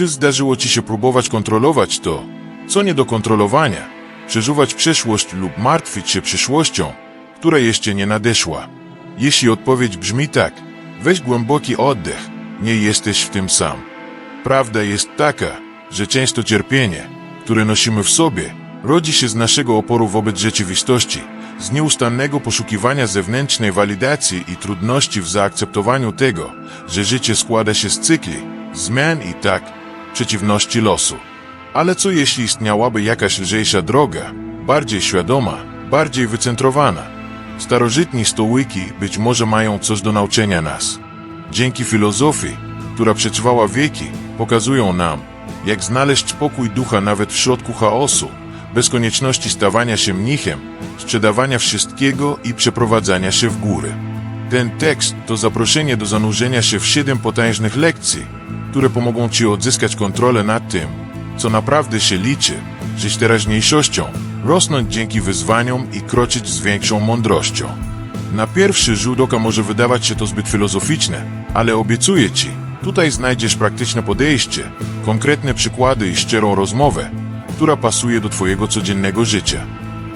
Czy zdarzyło ci się próbować kontrolować to, co nie do kontrolowania, przeżuwać przeszłość lub martwić się przyszłością, która jeszcze nie nadeszła? Jeśli odpowiedź brzmi tak, weź głęboki oddech, nie jesteś w tym sam. Prawda jest taka, że często cierpienie, które nosimy w sobie, rodzi się z naszego oporu wobec rzeczywistości, z nieustannego poszukiwania zewnętrznej walidacji i trudności w zaakceptowaniu tego, że życie składa się z cykli, zmian i tak, przeciwności losu. Ale co jeśli istniałaby jakaś lżejsza droga, bardziej świadoma, bardziej wycentrowana? Starożytni stołyki być może mają coś do nauczenia nas. Dzięki filozofii, która przetrwała wieki, pokazują nam, jak znaleźć spokój ducha nawet w środku chaosu, bez konieczności stawania się mnichem, sprzedawania wszystkiego i przeprowadzania się w góry. Ten tekst to zaproszenie do zanurzenia się w siedem potężnych lekcji, które pomogą Ci odzyskać kontrolę nad tym, co naprawdę się liczy, żyć teraźniejszością, rosnąć dzięki wyzwaniom i kroczyć z większą mądrością. Na pierwszy rzut oka może wydawać się to zbyt filozoficzne, ale obiecuję Ci, tutaj znajdziesz praktyczne podejście, konkretne przykłady i szczerą rozmowę, która pasuje do Twojego codziennego życia.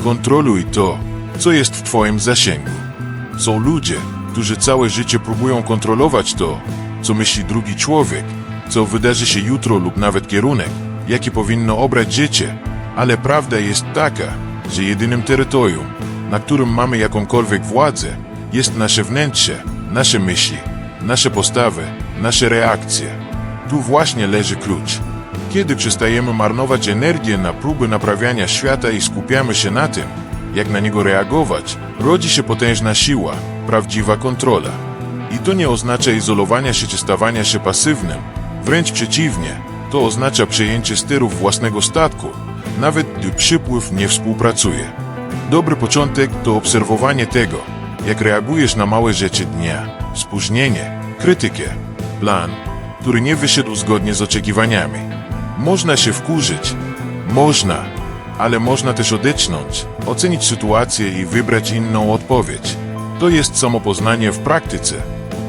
Kontroluj to, co jest w Twoim zasięgu. Są ludzie, którzy całe życie próbują kontrolować to, co myśli drugi człowiek, co wydarzy się jutro lub nawet kierunek, jaki powinno obrać życie, ale prawda jest taka, że jedynym terytorium, na którym mamy jakąkolwiek władzę, jest nasze wnętrze, nasze myśli, nasze postawy, nasze reakcje. Tu właśnie leży klucz. Kiedy przestajemy marnować energię na próby naprawiania świata i skupiamy się na tym, jak na niego reagować, rodzi się potężna siła, prawdziwa kontrola. I to nie oznacza izolowania się czy stawania się pasywnym. Wręcz przeciwnie, to oznacza przejęcie sterów własnego statku, nawet gdy przypływ nie współpracuje. Dobry początek to obserwowanie tego, jak reagujesz na małe rzeczy dnia, spóźnienie, krytykę, plan, który nie wyszedł zgodnie z oczekiwaniami. Można się wkurzyć, można, ale można też odetchnąć, ocenić sytuację i wybrać inną odpowiedź. To jest samopoznanie w praktyce.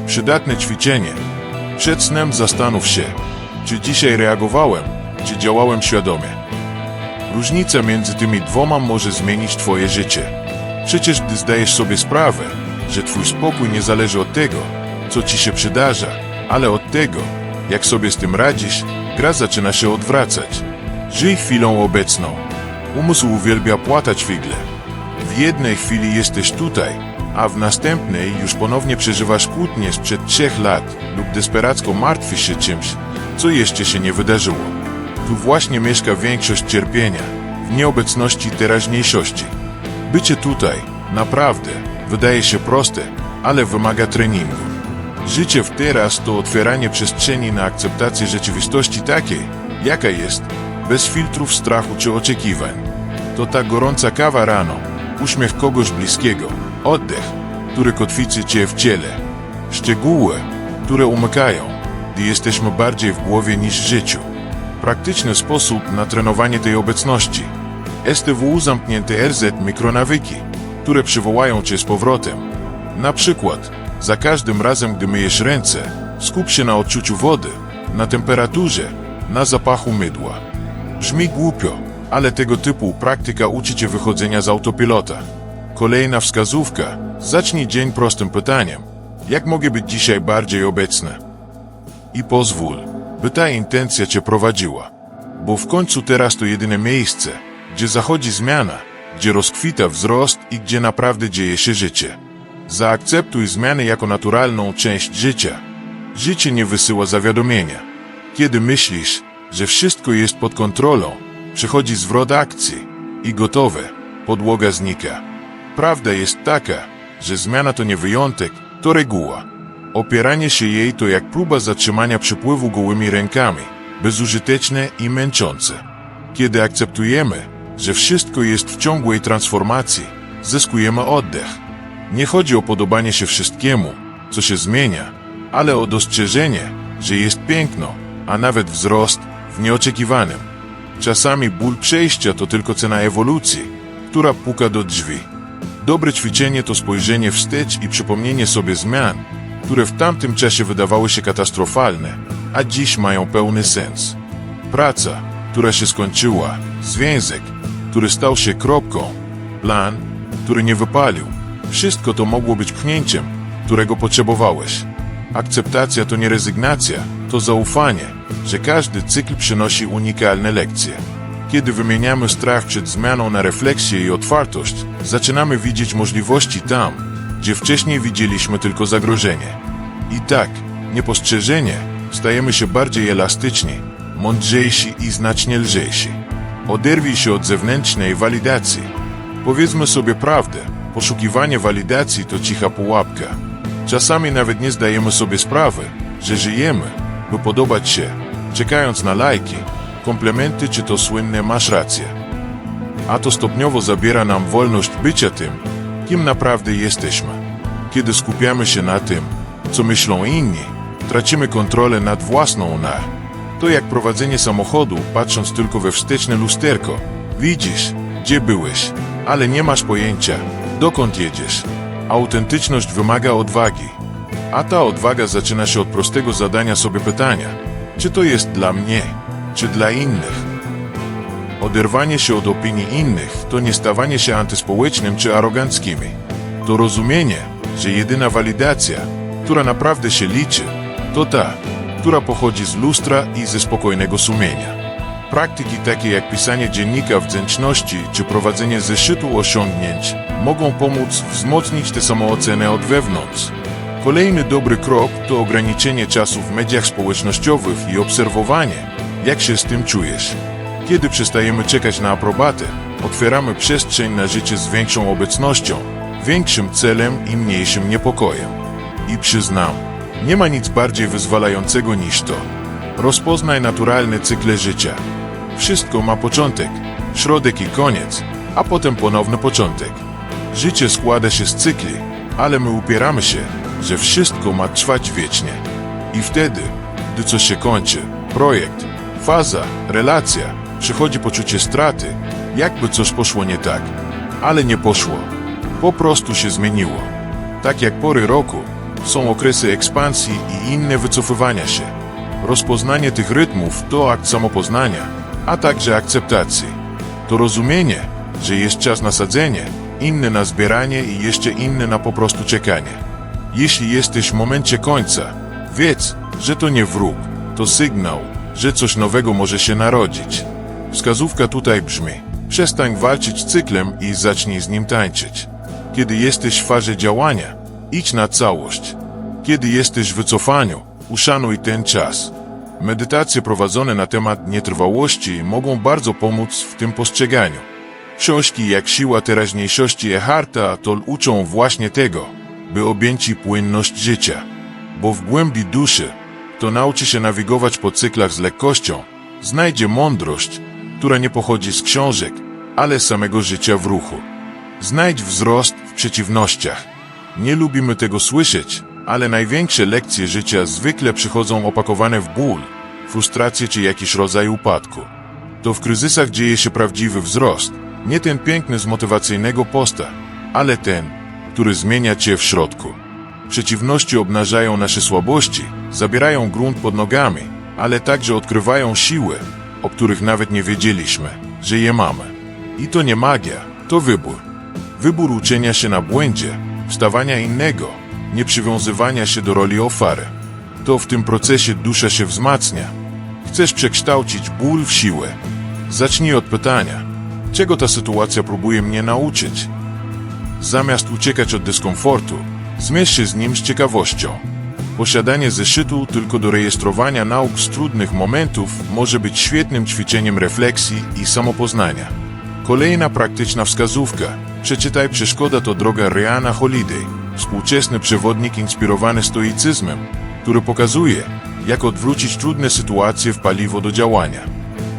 Przydatne ćwiczenie. Przed snem zastanów się, czy dzisiaj reagowałem, czy działałem świadomie. Różnica między tymi dwoma może zmienić Twoje życie. Przecież gdy zdajesz sobie sprawę, że Twój spokój nie zależy od tego, co Ci się przydarza, ale od tego, jak sobie z tym radzisz, gra zaczyna się odwracać. Żyj chwilą obecną. Umysł uwielbia płatać figle. W jednej chwili jesteś tutaj, a w następnej już ponownie przeżywasz kłótnię sprzed trzech lat lub desperacko martwisz się czymś, co jeszcze się nie wydarzyło. Tu właśnie mieszka większość cierpienia, w nieobecności teraźniejszości. Bycie tutaj, naprawdę, wydaje się proste, ale wymaga treningu. Życie w teraz to otwieranie przestrzeni na akceptację rzeczywistości takiej, jaka jest, bez filtrów strachu czy oczekiwań. To ta gorąca kawa rano, uśmiech kogoś bliskiego, oddech, który kotwicy cię w ciele, szczegóły, które umykają, gdy jesteśmy bardziej w głowie niż w życiu. Praktyczny sposób na trenowanie tej obecności. STW zamknięte RZ mikronawyki, które przywołają cię z powrotem. Na przykład, za każdym razem, gdy myjesz ręce, skup się na odczuciu wody, na temperaturze, na zapachu mydła. Brzmi głupio, ale tego typu praktyka uczy cię wychodzenia z autopilota. Kolejna wskazówka. Zacznij dzień prostym pytaniem. Jak mogę być dzisiaj bardziej obecny? I pozwól, by ta intencja cię prowadziła. Bo w końcu teraz to jedyne miejsce, gdzie zachodzi zmiana, gdzie rozkwita wzrost i gdzie naprawdę dzieje się życie. Zaakceptuj zmiany jako naturalną część życia. Życie nie wysyła zawiadomienia. Kiedy myślisz, że wszystko jest pod kontrolą, przychodzi zwrot akcji i gotowe, podłoga znika. Prawda jest taka, że zmiana to nie wyjątek, to reguła. Opieranie się jej to jak próba zatrzymania przypływu gołymi rękami, bezużyteczne i męczące. Kiedy akceptujemy, że wszystko jest w ciągłej transformacji, zyskujemy oddech. Nie chodzi o podobanie się wszystkiemu, co się zmienia, ale o dostrzeżenie, że jest piękno, a nawet wzrost w nieoczekiwanym. Czasami ból przejścia to tylko cena ewolucji, która puka do drzwi. Dobre ćwiczenie to spojrzenie wstecz i przypomnienie sobie zmian, które w tamtym czasie wydawały się katastrofalne, a dziś mają pełny sens. Praca, która się skończyła, związek, który stał się kropką, plan, który nie wypalił. Wszystko to mogło być pchnięciem, którego potrzebowałeś. Akceptacja to nie rezygnacja, to zaufanie, że każdy cykl przynosi unikalne lekcje. Kiedy wymieniamy strach przed zmianą na refleksję i otwartość, zaczynamy widzieć możliwości tam, gdzie wcześniej widzieliśmy tylko zagrożenie. I tak, niepostrzeżenie, stajemy się bardziej elastyczni, mądrzejsi i znacznie lżejsi. Oderwij się od zewnętrznej walidacji. Powiedzmy sobie prawdę, poszukiwanie walidacji to cicha pułapka. Czasami nawet nie zdajemy sobie sprawy, że żyjemy, by podobać się, czekając na lajki, komplementy czy to słynne masz rację. A to stopniowo zabiera nam wolność bycia tym, kim naprawdę jesteśmy. Kiedy skupiamy się na tym, co myślą inni, tracimy kontrolę nad własną na. To jak prowadzenie samochodu, patrząc tylko we wsteczne lusterko. Widzisz, gdzie byłeś, ale nie masz pojęcia, dokąd jedziesz. Autentyczność wymaga odwagi. A ta odwaga zaczyna się od prostego zadania sobie pytania, czy to jest dla mnie, czy dla innych. Oderwanie się od opinii innych to nie stawanie się antyspołecznym czy aroganckimi. To rozumienie, że jedyna walidacja, która naprawdę się liczy, to ta, która pochodzi z lustra i ze spokojnego sumienia. Praktyki takie jak pisanie dziennika wdzięczności czy prowadzenie zeszytu osiągnięć mogą pomóc wzmocnić tę samoocenę od wewnątrz. Kolejny dobry krok to ograniczenie czasu w mediach społecznościowych i obserwowanie, jak się z tym czujesz. Kiedy przestajemy czekać na aprobatę, otwieramy przestrzeń na życie z większą obecnością, większym celem i mniejszym niepokojem. I przyznam, nie ma nic bardziej wyzwalającego niż to. Rozpoznaj naturalne cykle życia. Wszystko ma początek, środek i koniec, a potem ponowny początek. Życie składa się z cykli, ale my upieramy się, że wszystko ma trwać wiecznie. I wtedy, gdy coś się kończy, projekt, faza, relacja, przychodzi poczucie straty, jakby coś poszło nie tak. Ale nie poszło. Po prostu się zmieniło. Tak jak pory roku, są okresy ekspansji i inne wycofywania się. Rozpoznanie tych rytmów to akt samopoznania, a także akceptacji. To rozumienie, że jest czas na sadzenie, inny na zbieranie i jeszcze inny na po prostu czekanie. Jeśli jesteś w momencie końca, wiedz, że to nie wróg, to sygnał, że coś nowego może się narodzić. Wskazówka tutaj brzmi: przestań walczyć cyklem i zacznij z nim tańczyć. Kiedy jesteś w fazie działania, idź na całość. Kiedy jesteś w wycofaniu, uszanuj ten czas. Medytacje prowadzone na temat nietrwałości mogą bardzo pomóc w tym postrzeganiu. Książki jak Siła teraźniejszości Eharta Toll uczą właśnie tego, by objęci płynność życia. Bo w głębi duszy, kto nauczy się nawigować po cyklach z lekkością, znajdzie mądrość, która nie pochodzi z książek, ale z samego życia w ruchu. Znajdź wzrost w przeciwnościach. Nie lubimy tego słyszeć, ale największe lekcje życia zwykle przychodzą opakowane w ból, frustrację czy jakiś rodzaj upadku. To w kryzysach dzieje się prawdziwy wzrost, nie ten piękny z motywacyjnego posta, ale ten, który zmienia cię w środku. Przeciwności obnażają nasze słabości, zabierają grunt pod nogami, ale także odkrywają siły, o których nawet nie wiedzieliśmy, że je mamy. I to nie magia, to wybór. Wybór uczenia się na błędzie, wstawania innego, nie przywiązywania się do roli ofiary. To w tym procesie dusza się wzmacnia. Chcesz przekształcić ból w siłę. Zacznij od pytania, czego ta sytuacja próbuje mnie nauczyć? Zamiast uciekać od dyskomfortu, zmierz się z nim z ciekawością. Posiadanie zeszytu tylko do rejestrowania nauk z trudnych momentów może być świetnym ćwiczeniem refleksji i samopoznania. Kolejna praktyczna wskazówka. Przeczytaj Przeszkoda to droga Rihanna Holiday, współczesny przewodnik inspirowany stoicyzmem, który pokazuje, jak odwrócić trudne sytuacje w paliwo do działania.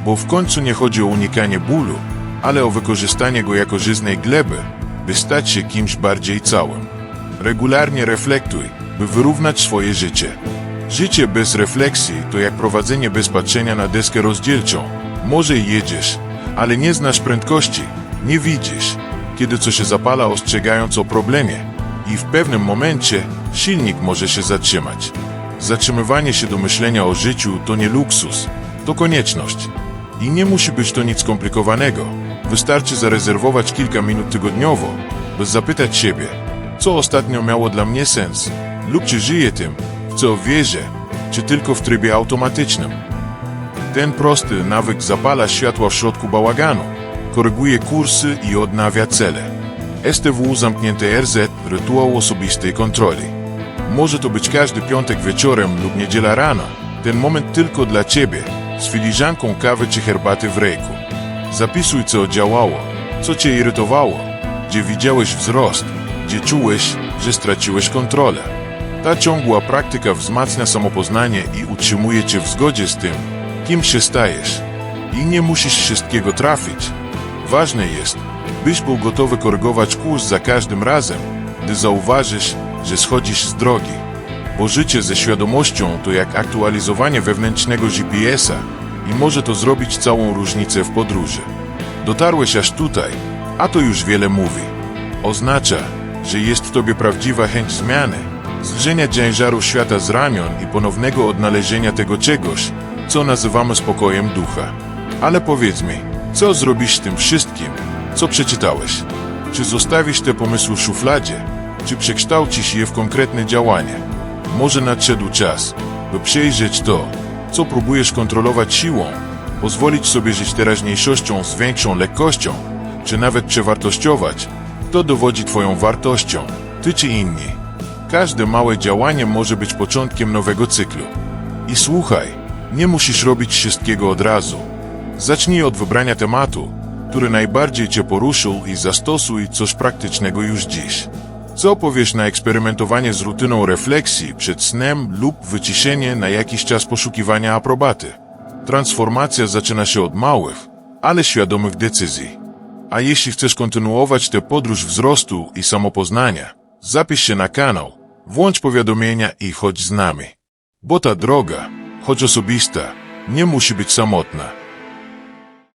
Bo w końcu nie chodzi o unikanie bólu, ale o wykorzystanie go jako żyznej gleby, by stać się kimś bardziej całym. Regularnie reflektuj, by wyrównać swoje życie. Życie bez refleksji to jak prowadzenie bez patrzenia na deskę rozdzielczą. Może jedziesz, ale nie znasz prędkości, nie widzisz, kiedy co się zapala ostrzegając o problemie i w pewnym momencie silnik może się zatrzymać. Zatrzymywanie się do myślenia o życiu to nie luksus, To konieczność. I nie musi być to nic skomplikowanego. Wystarczy zarezerwować kilka minut tygodniowo, by zapytać siebie, co ostatnio miało dla mnie sens, lub czy żyję tym, w co wierzę, czy tylko w trybie automatycznym. Ten prosty nawyk zapala światła w środku bałaganu, koryguje kursy i odnawia cele. STW zamknięte RZ rytuał osobistej kontroli. Może to być każdy piątek wieczorem lub niedziela rano. Ten moment tylko dla ciebie, z filiżanką kawy czy herbaty w ręku. Zapisuj, co działało, co cię irytowało, gdzie widziałeś wzrost, gdzie czułeś, że straciłeś kontrolę. Ta ciągła praktyka wzmacnia samopoznanie i utrzymuje cię w zgodzie z tym, kim się stajesz. I nie musisz wszystkiego trafić. Ważne jest, byś był gotowy korygować kurs za każdym razem, gdy zauważysz, że schodzisz z drogi. Bo życie ze świadomością to jak aktualizowanie wewnętrznego GPS-a i może to zrobić całą różnicę w podróży. Dotarłeś aż tutaj, a to już wiele mówi. Oznacza, że jest w tobie prawdziwa chęć zmiany, zlżenia ciężaru świata z ramion i ponownego odnalezienia tego czegoś, co nazywamy spokojem ducha. Ale powiedz mi, co zrobisz z tym wszystkim, co przeczytałeś? Czy zostawisz te pomysły w szufladzie, czy przekształcisz je w konkretne działanie? Może nadszedł czas, by przejrzeć to, co próbujesz kontrolować siłą, pozwolić sobie żyć teraźniejszością z większą lekkością, czy nawet przewartościować, to dowodzi Twoją wartością, Ty czy inni. Każde małe działanie może być początkiem nowego cyklu. I słuchaj, nie musisz robić wszystkiego od razu. Zacznij od wybrania tematu, który najbardziej Cię poruszył i zastosuj coś praktycznego już dziś. Co powiesz na eksperymentowanie z rutyną refleksji przed snem lub wyciszenie na jakiś czas poszukiwania aprobaty? Transformacja zaczyna się od małych, ale świadomych decyzji. A jeśli chcesz kontynuować tę podróż wzrostu i samopoznania, zapisz się na kanał, włącz powiadomienia i chodź z nami. Bo ta droga, choć osobista, nie musi być samotna.